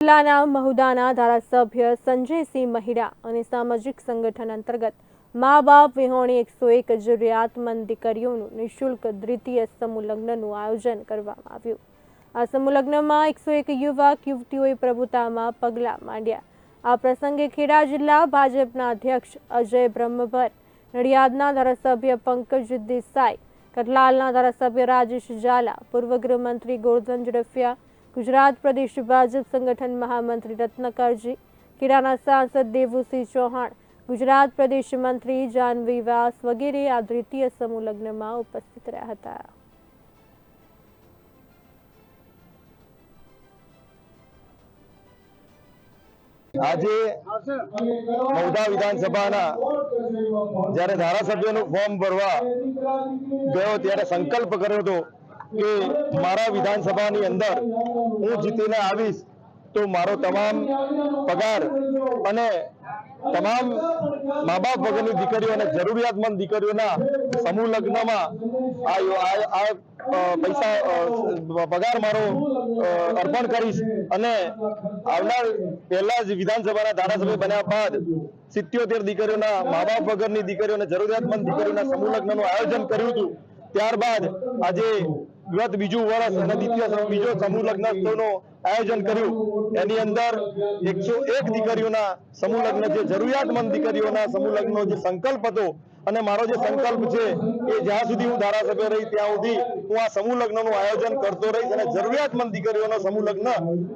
જિલ્લાના મહુદાના ધારાસભ્ય સંજયસિંહ મહિડા અને સામાજિક સંગઠન અંતર્ગત મા બાપ વિહોણી એકસો એક જરૂરિયાતમંદ દીકરીઓનું નિઃશુલ્ક દ્વિતીય સમૂહ આયોજન કરવામાં આવ્યું. આ સમૂહ એકસો એક યુવક, યુવતીઓએ પ્રભુતામાં પગલાં માંડ્યા. આ પ્રસંગે ખેડા જિલ્લા ભાજપના અધ્યક્ષ અજય બ્રહ્મભર નડિયાદના ધારાસભ્ય પંકજ દેસાઈ કટલાલના ધારાસભ્ય રાજેશ ઝાલા, પૂર્વ ગૃહમંત્રી ગોરધન ઝડફિયા ગુજરાત પ્રદેશ ભાજપ સંગઠન મહામંત્રી રત્નકરજી ખેડાના સાંસદ દેવુસિંહ ચૌહાણ, ગુજરાત પ્રદેશ મંત્રી જાનવી વ્યાસ વગેરે આ દ્વિતીય સમૂહ લગ્નમાં ઉપસ્થિત રહ્યા હતા. આજે મૌધા વિધાનસભાના જ્યારે ધારાસભ્યનું ફોર્મ ભરવા ગયો ત્યારે સંકલ્પ કર્યો હતો કે મારા વિધાનસભાની અંદર હું જીતીને આવીશ, તો મારો તમામ પગાર અને તમામ મા બાપ વગરની દીકરીઓ અને જરૂરિયાતમંદ દીકરીઓના સમૂહ લગ્નમાં આ પૈસા પગાર મારો અર્પણ કરીશ અને આવનાર પહેલા જ વિધાનસભાના ધારાસભ્ય બન્યા બાદ સિત્યોતેર દીકરીઓના મા બાપ વગરની દીકરીઓ અને જરૂરિયાતમંદ દીકરીઓના સમૂહ લગ્નનું આયોજન કર્યું હતું. ત્યારબાદ આજે ગત બીજું વર્ષ અને દ્વિતીય બીજો સમૂહ લગ્નોત્સવનું આયોજન કર્યું. એની અંદર એકસો એક દીકરીઓના સમૂહ લગ્ન જે જરૂરિયાતમંદ દીકરીઓના સમૂહ લગ્નનો જે સંકલ્પ હતો અને મારો જે સંકલ્પ છે એ જ્યાં સુધી હું ધારાસભ્ય રહી ત્યાં સુધી હું આ સમૂહ લગ્નનું આયોજન કરતો રહીશ અને જરૂરિયાતમંદ દીકરીઓનો સમૂહ લગ્ન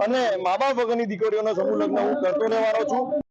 અને મા બાપ વગરની દીકરીઓનો સમૂહ લગ્ન હું કરતો રહેવાનો છું.